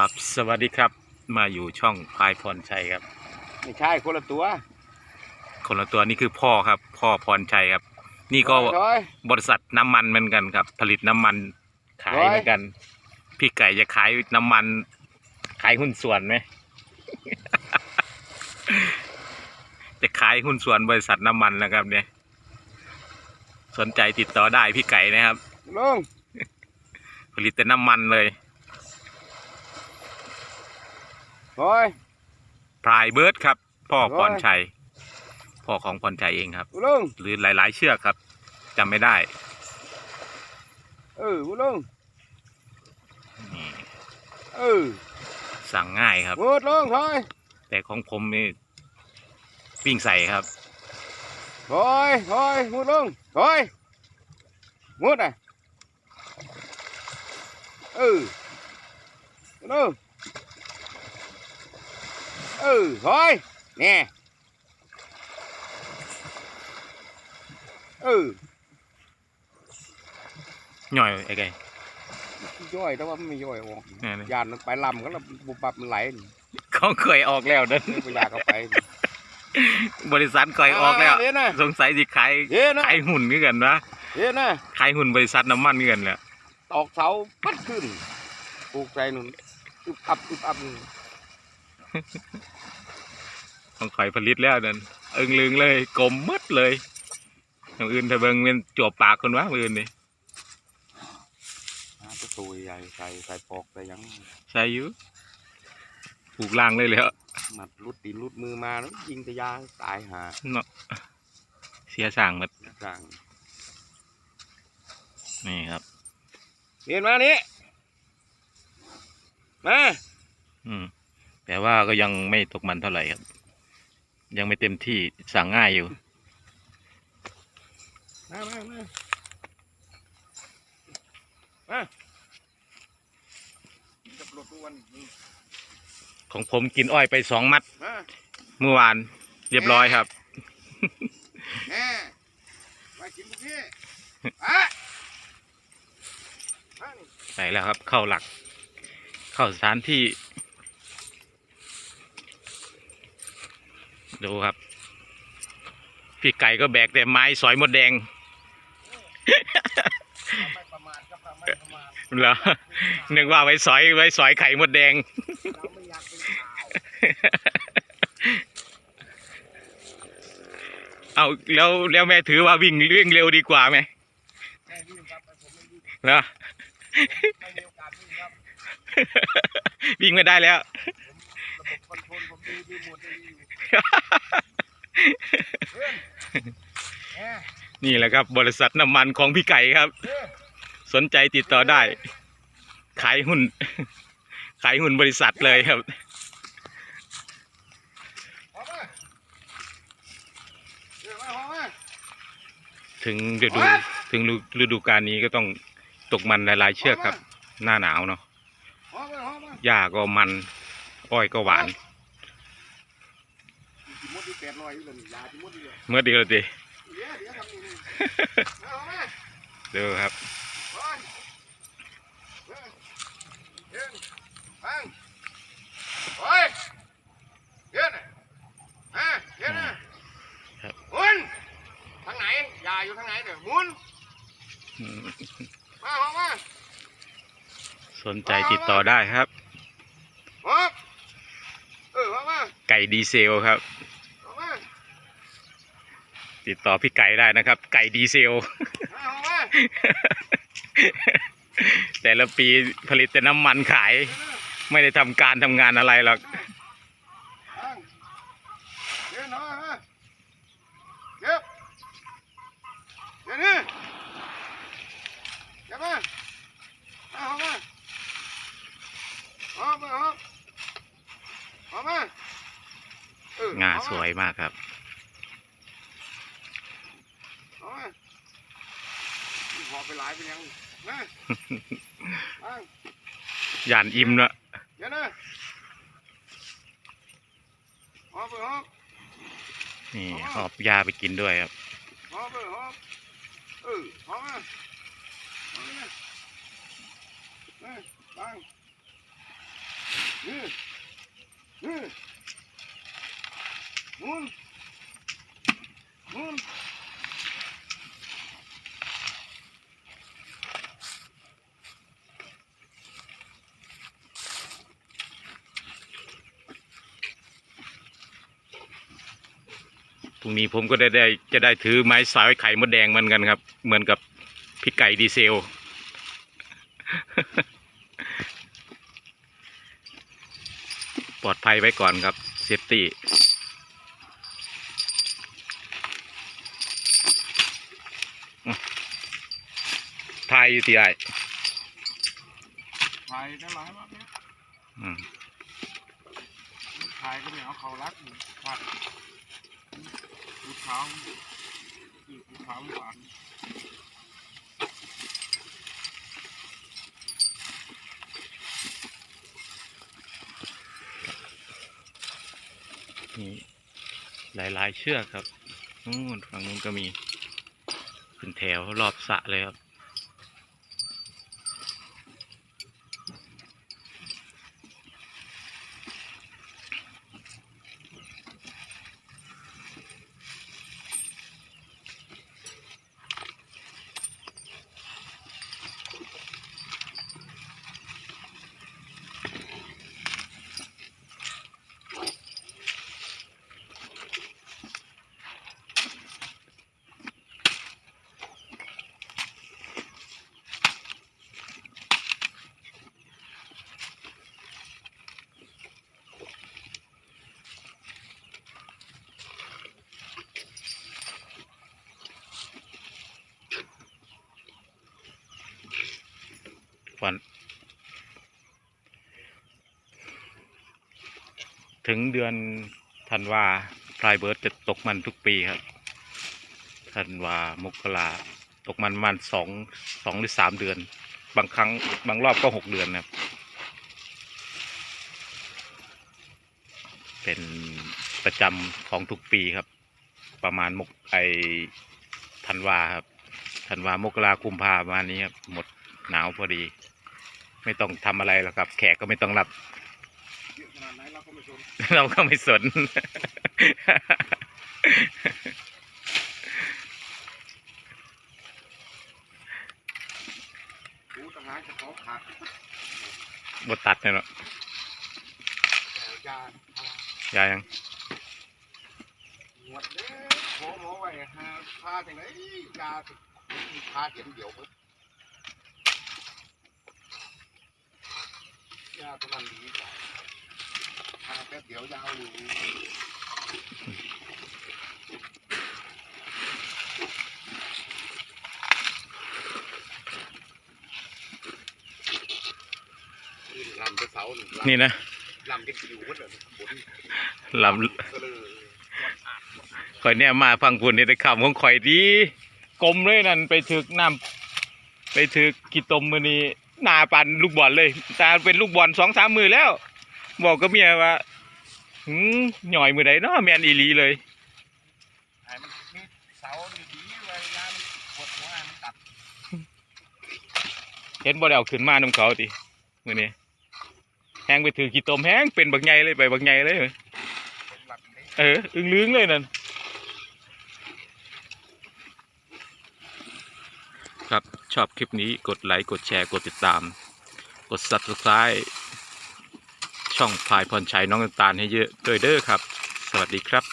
ครับ สวัสดีครับ มาอยู่ช่องพายพรชัยครับ ไม่ใช่คนละตัวคนละตัวนี่คือพ่อครับ พ่อพรชัยครับ นี่ก็ร้อย บริษัทน้ำมันเหมือนกันครับ ผลิตน้ำมันขายร้อยเหมือนกัน พี่ไก่จะขายน้ำมัน ขายหุ้นส่วนไหม จะขายหุ้นส่วนบริษัทน้ำมันนะครับ เนี่ย สนใจติดต่อได้พี่ไก่นะครับ ลุงผลิตแต่น้ำมันเลย ร้อยพรายเบิร์ดครับ พ่อโอ้พยรชัย พ่อของพรชัยเองครับลุงหรือหลาย ๆ เชือกครับจำไม่ได้ เออลุงนี่เออสั่งง่ายครับหมดลุงถอยแต่ของผมนี่ปิ้งใส่ครับ ถอยถอยหมดลุงถอยหมดอะเออลุง เออถอยเนี่ยเออย่อยไอ้ไก่ย่อยแต่ว่ามันไม่ย่อยออกนี่นะยานมันไปลำก็แล้วบุบบับมันไหลนี่เขาเคยออกแล้วนั่นเวลาเขาไป บริษัทเคยออกแล้วเดี๋ยวนะสงสัยสิขายเดี๋ยวนะขายหุ่นนี่กันนะเดี๋ยวนะขายหุ่นบริษัทน้ำมันนี่กันแหละตอกเสาปัดขึ้นปลูกใจนุ่นอึบอับอึบอับ ของข่อยผลิตแล้วนั่นเอิงลึงเลยกลมหมดเลยอย่างอื่นถ้าเบิ่งเป็นจวบปากคนวะมืออื่นนี่หาประตูใหญ่ใส่ใส่ปอกใส่หยังใช่อยู่ปลูกล่างเลยเลยเหรอมัดรุดตีนรุดมือมาแล้วยิงตะยาตายหาเนาะเสียสั่งหมดสั่งนี่ครับเรียนมานี้มาอืม แต่ว่าก็ยังไม่ตกมันเท่าไหร่ครับ ยังไม่เต็มที่สั่งง่ายอยู่มามามามากับรถทุกวันของผมกินอ้อยไปสองมัด มาเมื่อวาน เรียบร้อยครับแม่มากินพวกนี้อะมานี่ไปแล้วครับ เข้าหลัก เข้าสถานที่ ดูครับ พี่ไก่ก็แบกแต่ไม้สอยมดแดงไม่ประมาทครับเราไม่ประมาทเหรอนึกว่าไว้สอยไว้สอยไข่มดแดงเราไม่อยากเป็นข่าวเอาแล้วแล้วแม่ถือว่าวิ่งวิ่งเร็วดีกว่าไหมแม่วิ่งครับแต่ผมไม่วิ่งเหรอไม่มีโอกาสวิ่งครับวิ่งไม่ได้แล้ว นี่แหละครับ บริษัทน้ำมันของพี่ไก่ครับ สนใจติดต่อได้ ขายหุ้น ขายหุ้นบริษัทเลยครับถึงฤดูถึงฤดูกาลนี้ก็ต้องตกมันหลายๆเชือกครับ หน้าหนาวเนาะพอมาพอมาหญ้าก็มัน อ้อยก็หวาน ปดร้อยอยู่เลยยาที่มดอยู่เลยเมื่อเดียวดีเดี๋ยวเดี๋ยวทำนี่นี่มาพอมาเดูครับพอเพื่อนเพื่อนฟังโอ้ยเพื่อนน่ะอะเพื่อนน่ะครับหมุนทางไหนยาอยู่ทางไหนเดี๋ยวหมุนอืมมาพอมาสนใจติดต่อได้ครับพอเออพอมา ไก่ดีเซลครับพอมา ติดต่อพี่ไก่ได้นะครับ ไก่ดีเซลมาพอมาแต่ละปีผลิตแต่น้ำมันขาย ไม่ได้ทำการทำงานอะไรหรอกฟังเดี๋ยวหน่อยมาเก็บเดี๋ยวนี้เก็บมามาพอมาพอมาพอพอมาเอองาสวยมากครับ พอมาพอ ไปหลายเป็นยังมาฟังยานอิ่มเนอะเดี๋ยวนะหอบไปหอบนี่หอบยาไปกินด้วยครับหอบไปหอบเออหอบมาหอบมาเออบังนี่นี่นู่นนู่น พรุ่งนี้ผมก็ได้ได้จะได้ถือไม้สายไข่มดแดงเหมือนกันครับ เหมือนกับพี่ไก่ดีเซล ปลอดภัยไว้ก่อนครับเซฟตี้ทายอยู่ที่ไอถ่ายได้หลายรอบเนี้ยอืมถ่ายก็ไม่เอาเขารักนี่ผัด ภูเขาอีกภูเขาหวานนี่หลาย ๆ เชือกครับนู่นฝั่งนู้นก็มีเป็นแถวรอบสะเลยครับ ฝัน ถึงเดือนธันวาพลายเบิร์ดจะตกมันทุกปีครับธันวามกราตกมันประมันสองสองหรือสามเดือน บางครั้งบางรอบก็หกเดือนนะครับ เป็นประจำของทุกปีครับ ประมาณมกไอธันวาครับธันวามกราคุมภาประมาณนี้ครับหมดหนาวพอดี ไม่ต้องทำอะไรหรอกครับ แขกก็ไม่ต้องรับ นาดไหนเราก็ไม่สนเราก็ไม่สน หูทหารจะขอขาดบตัดเนี่ยเนาะแต่ยาพายายยังหนวดเด้ขอหมอไว้ฮะพาจังไหนยาพาเห็นเดี๋ยวเพิ่นยาตัวนั้นดีกว่า พาแป๊บเดียวยาวอยู่ลำจะเสาหนึ่งลำนี่นะลำกันอยู่วันเดียวบนลก็เลยำข่อยเนี่ยมาฟังคุณเนี่ยได้ข่าวของข่อยดีกลมเลยนั่นไปถึกน้ำไปถึกกีตมมือนี้หนาปันลูกบอลเลยตาเป็นลูกบอลสองสามมือแล้ว บอกกับเมียว่าหืมหน่อยมือใดเนาะแมนอีหลีเลยไอ้มันมีเสาดีๆเลยยามันกดหัวมันตัดเห็นบ่ได้เอาขึ้นมาน้ำเขาติมือนี้แห้งไปถือกีตมแห้งเป็นบักใหญ่เลยไปบักใหญ่เลยเป็นหลักนี้เอออึ้งลึงเลยนั่นครับชอบคลิปนี้กดไลค์กดแชร์กดติดตาม กด subscribe ช่องพายพรชัยน้องตาลให้เยอะด้วยเด้อครับ สวัสดีครับ